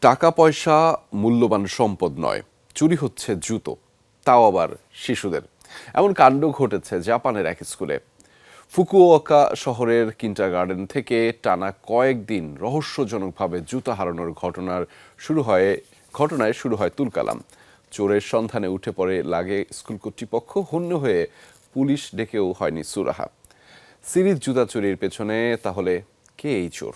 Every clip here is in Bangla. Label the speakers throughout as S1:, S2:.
S1: টাকা পয়সা মূল্যবান সম্পদ নয়, চুরি হচ্ছে জুতো, তাও আবার শিশুদের। এমন কাণ্ড ঘটেছে জাপানের এক স্কুলে। ফুকুওকা শহরের কিন্টার গার্ডেন থেকে টানা কয়েকদিন রহস্যজনকভাবে জুতা হারানোর ঘটনার শুরু হয়, ঘটনায় শুরু হয় তুলকালাম। চোরের সন্ধানে উঠে পড়ে, লাগে স্কুল কর্তৃপক্ষ, হন্য হয়ে পুলিশ ডেকেও হয়নি সুরাহা। সিরিজ জুতা চুরির পেছনে, তাহলে কে এই চোর?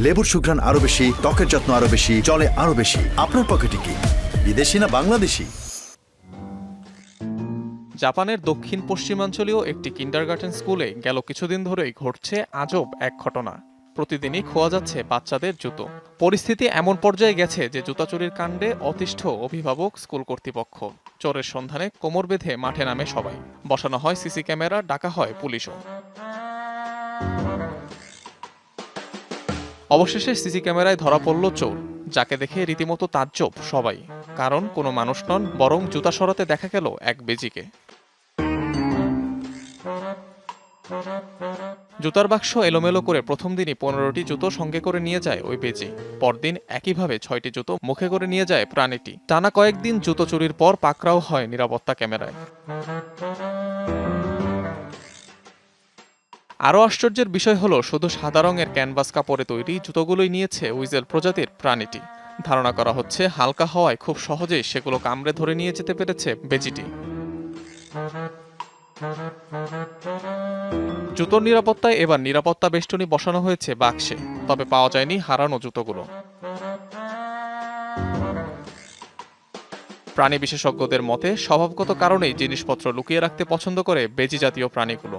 S2: লেবুর সুঘ্রাণ আরও বেশি, ত্বকের যত্ন আরও বেশি চলে আরও বেশি। আপনার পকেটে কি? বিদেশি না বাংলাদেশি?
S3: জাপানের দক্ষিণ পশ্চিমাঞ্চলীয় একটি কিন্ডারগার্টেন স্কুলে গেল কিছুদিন ধরেই ঘটছে আজব এক ঘটনা। প্রতিদিনই খোয়া যাচ্ছে বাচ্চাদের জুতো। পরিস্থিতি এমন পর্যায়ে গেছে যে জুতা চুরির কাণ্ডে অতিষ্ঠ অভিভাবক স্কুল কর্তৃপক্ষ। চোরের সন্ধানে কোমর বেঁধে মাঠে নামে সবাই। বসানো হয় সিসি ক্যামেরা, ডাকা হয় পুলিশও। অবশেষে সিসি ক্যামেরায় ধরা পড়ল চোর, যাকে দেখে রীতিমতো তাজ্জব সবাই, কারণ কোনো মানুষ নন, বরং জুতা সরাতে দেখা গেল এক বেজিকে। জুতার বাক্স এলোমেলো করে প্রথম দিনই পনেরোটি জুতো সঙ্গে করে নিয়ে যায় ওই বেজি। পরদিন একইভাবে ছয়টি জুতো মুখে করে নিয়ে যায় প্রাণীটি। টানা কয়েকদিন জুতো চুরির পর পাকড়াও হয় নিরাপত্তা ক্যামেরায়। আরও আশ্চর্যের বিষয় হলো, শুধু সাদা রঙের ক্যানভাস কাপড়ে তৈরি জুতোগুলোই নিয়েছে উইজেল প্রজাতির প্রাণীটি। ধারণা করা হচ্ছে, হালকা হওয়ায় খুব সহজেই সেগুলো কামড়ে ধরে নিয়ে যেতে পেরেছে বেজিটি। জুতোর নিরাপত্তায় এবার নিরাপত্তা বেষ্টনী বসানো হয়েছে বাক্সে, তবে পাওয়া যায়নি হারানো জুতোগুলো। প্রাণী বিশেষজ্ঞদের মতে, স্বভাবগত কারণেই জিনিসপত্র লুকিয়ে রাখতে পছন্দ করে বেজি জাতীয় প্রাণীগুলো।